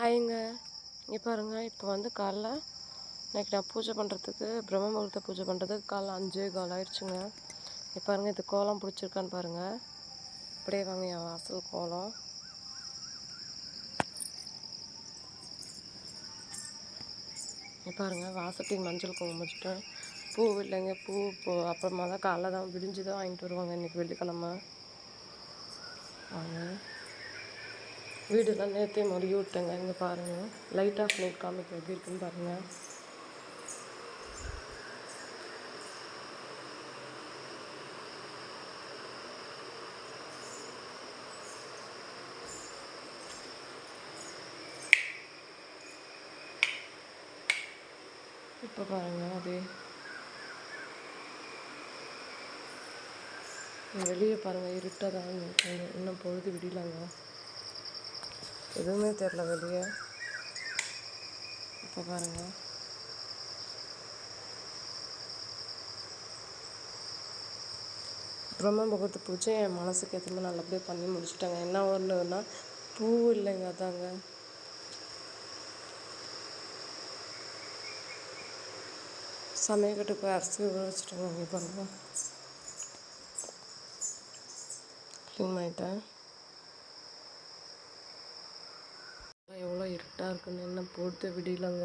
ஹாய்ங்க. இங்கே பாருங்க இப்போ வந்து காலைல இன்றைக்கி நான் பூஜை பண்ணுறதுக்கு பிரம்ம முகூர்த்த பூஜை பண்ணுறதுக்கு காலைல அஞ்சே கால் ஆயிடுச்சுங்க. இப்போ பாருங்க இது கோலம் பிடிச்சிருக்கான்னு பாருங்கள் அப்படியே வாங்க என் வாசல் கோலம். இப்போ பாருங்க வாசத்துக்கு மஞ்சள் குங்குமம் வச்சுட்டேன். பூ இல்லைங்க பூ பூ. அப்புறமா தான் காலைல தான் விடிஞ்சு தான் வாங்கிட்டு வருவாங்க இன்னைக்கு வெள்ளிக்கிழமை. வாங்க. வீடெல்லாம் நேற்றே மொழி விட்டேங்க. இங்கே பாருங்கள் லைட் ஆஃப் லைட் காமிக்க எப்படி இருக்குன்னு பாருங்கள் இப்போ பாருங்க அது. வெளியே பாருங்கள் இருட்டாக தான் இருக்காங்க இன்னும் பொழுது விடலாங்க எதுவுமே தெரில வெளியே. இப்போ பாருங்க. பிரம்ம முகூர்த்த பூஜை என் மனசுக்கு ஏற்ற மாதிரி நல்லபடியாக பண்ணி முடிச்சிட்டாங்க. என்ன ஒன்றுன்னா பூ இல்லைங்க அதாங்க. சமயக்கட்டு போய் அரிசி ஊற வச்சுட்டோங்க. இங்கே பாருங்க. க்ளீன் பண்ணிட்டேன். எவ்வளோ என்ன போட்டு விடலங்க.